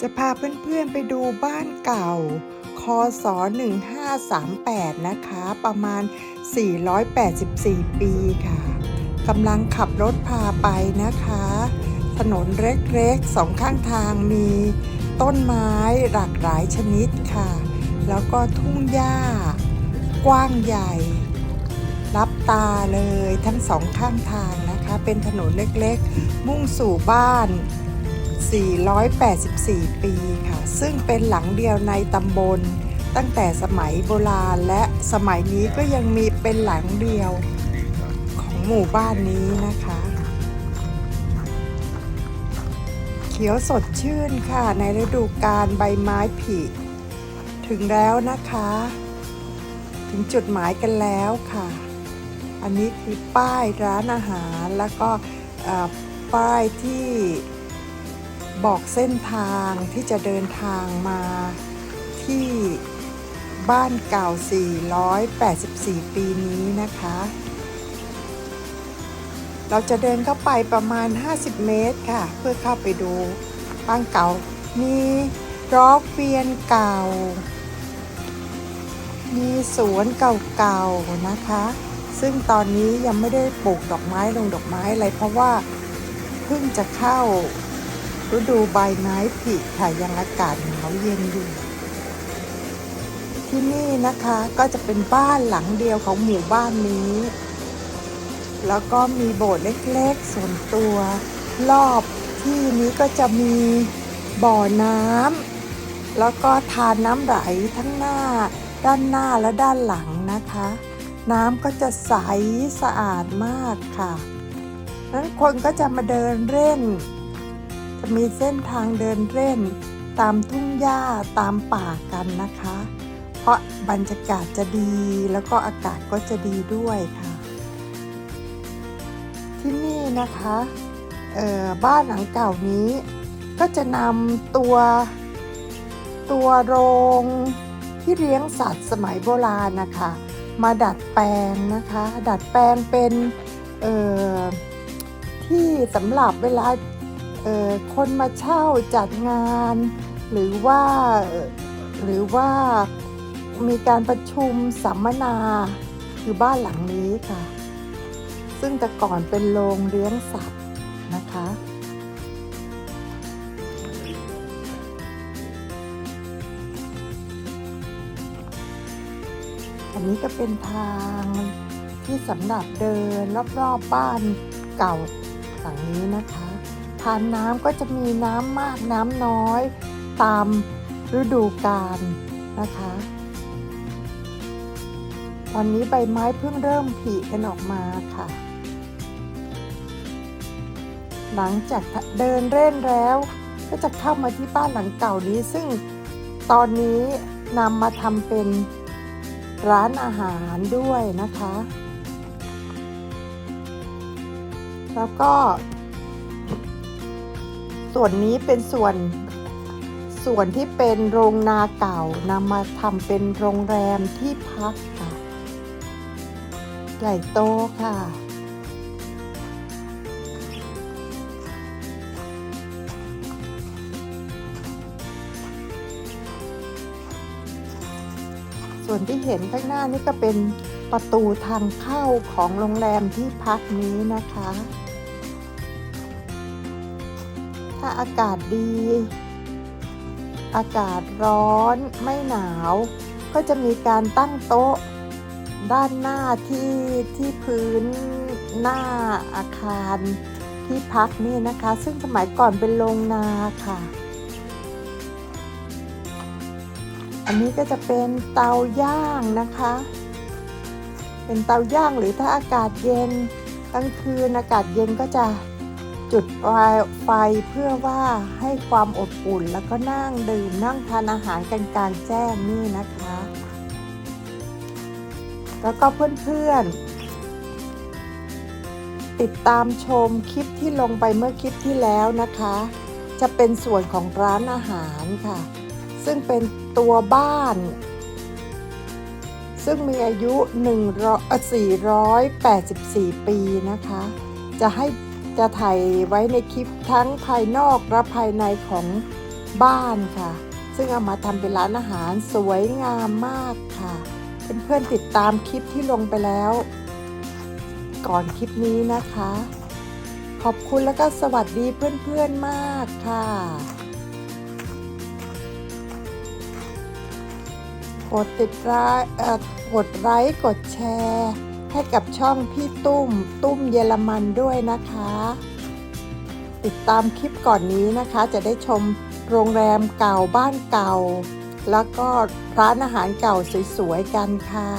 จะพาเพื่อนๆไปดูบ้านเก่า คศ 1538 นะคะ ประมาณ 484 ปีค่ะกำลังขับรถพาไปนะคะ ถนนเล็กๆสองข้างทางมีต้นไม้หลากหลายชนิดค่ะ แล้วก็ทุ่งหญ้า กว้างใหญ่ รับตาเลยทั้งสองข้างทางนะคะ เป็นถนนเล็กๆ มุ่งสู่บ้าน 484 ปีค่ะ ซึ่งเป็นหลังเดียวในตำบล ตั้งแต่สมัยโบราณและสมัยนี้ก็ยังมีเป็นหลังเดียวของหมู่บ้านนี้นะคะ เขียวสดชื่นค่ะในฤดูกาลใบไม้ผลิถึงแล้วนะคะ ถึงจุดหมายกันแล้วค่ะ อันนี้คือป้ายร้านอาหารแล้วก็ป้ายที่ บอกเส้นทางที่จะเดินทางมาที่บ้านเก่า 484 ปีนี้นะคะ เราจะเดินเข้าไปประมาณ 50 เมตรค่ะ เพื่อเข้าไปดูบ้านเก่า มีร็อกเวียนเก่า มีสวนเก่าๆนะคะ ซึ่งตอนนี้ยังไม่ได้ปลูกดอกไม้ลงดอกไม้อะไรเพราะว่าเพิ่งจะเข้า ฤดูใบไม้ผลิค่ะยังอากาศหนาวเย็นอยู่ ที่นี่นะคะก็จะเป็นบ้านหลังเดียวของหมู่บ้านนี้ แล้วก็มีโบสถ์เล็กๆ ส่วนตัว รอบที่นี้ก็จะมีบ่อน้ำแล้วก็ทานน้ำไหลทั้งหน้า ด้านหน้าและด้านหลังนะคะ น้ำก็จะใสสะอาดมากค่ะนั้นคนก็จะมาเดินเล่น มีเส้นทางเดินเล่น ตามทุ่งหญ้าตามป่ากันนะคะ เพราะบรรยากาศจะดีแล้วก็อากาศก็จะดีด้วยค่ะ ที่นี่นะคะบ้านหลังเก่านี้ ก็จะนำตัวตัวโรงที่เลี้ยงสัตว์สมัยโบราณนะคะ มาดัดแปลงนะคะ ดัดแปลงเป็นที่สำหรับเวลา คนมาเช่าจัดงาน หรือว่าหรือว่ามีการประชุมสัมมนาคือบ้านหลังนี้ค่ะ ซึ่งแต่ก่อนเป็นโรงเลี้ยงสัตว์นะคะอันนี้ก็เป็นทางที่สำหรับเดินรอบๆบบ้านเก่าหลังนี้นะคะ ทานน้ำก็จะมีน้ำมากน้ำน้อย ตามฤดูกาลนะคะ ตอนนี้ใบไม้เพิ่งเริ่มผลิกันออกมาค่ะ หลังจากเดินเล่นแล้ว ก็จะเข้ามาที่บ้านหลังเก่านี้ซึ่งตอนนี้นำมาทำเป็นร้านอาหารด้วยนะคะ แล้วก็ ส่วนนี้เป็นส่วนส่วนที่เป็นโรงนาเก่านำมาทำเป็นโรงแรมที่พักค่ะ ใหญ่โตค่ะ ส่วนที่เห็นข้างหน้านี่ก็เป็นประตูทางเข้าของโรงแรมที่พักนี้นะคะ อากาศดี อากาศร้อนไม่หนาว ก็จะมีการตั้งโต๊ะ ด้านหน้าที่ที่พื้นหน้าอาคารที่พักนี่นะคะ ซึ่งสมัยก่อนเป็นโรงนาค่ะ อันนี้ก็จะเป็นเตาย่างนะคะ เป็นเตาย่างหรือถ้าอากาศเย็นกลางคืนอากาศเย็นก็จะ จุดไฟไฟเพื่อว่าให้ความอบอุ่นแล้วก็นั่งดื่มนั่งทานอาหารกันกลางแจ้งนี่นะคะ แล้วก็เพื่อนๆ ติดตามชมคลิปที่ลงไปเมื่อคลิปที่แล้วนะคะ จะเป็นส่วนของร้านอาหารค่ะ ซึ่งเป็นตัวบ้าน ซึ่งมีอายุ484 ปีนะคะ จะให้ จะถ่ายไว้ในคลิปทั้งภายนอกและภายในของบ้านค่ะ ซึ่งเอามาทำเป็นร้านอาหารสวยงามมากค่ะ เพื่อนๆติดตามคลิปที่ลงไปแล้ว ก่อนคลิปนี้นะคะ ขอบคุณแล้วก็สวัสดีเพื่อนๆมากค่ะกดติดไลค์อ่อกดไลค์กดแชร์ ให้กับช่องพี่ตุ้ม ตุ้มเยอรมันด้วยนะคะ ติดตามคลิปก่อนนี้นะคะ จะได้ชมโรงแรมเก่าบ้านเก่า แล้วก็ร้านอาหารเก่าสวยๆกันค่ะ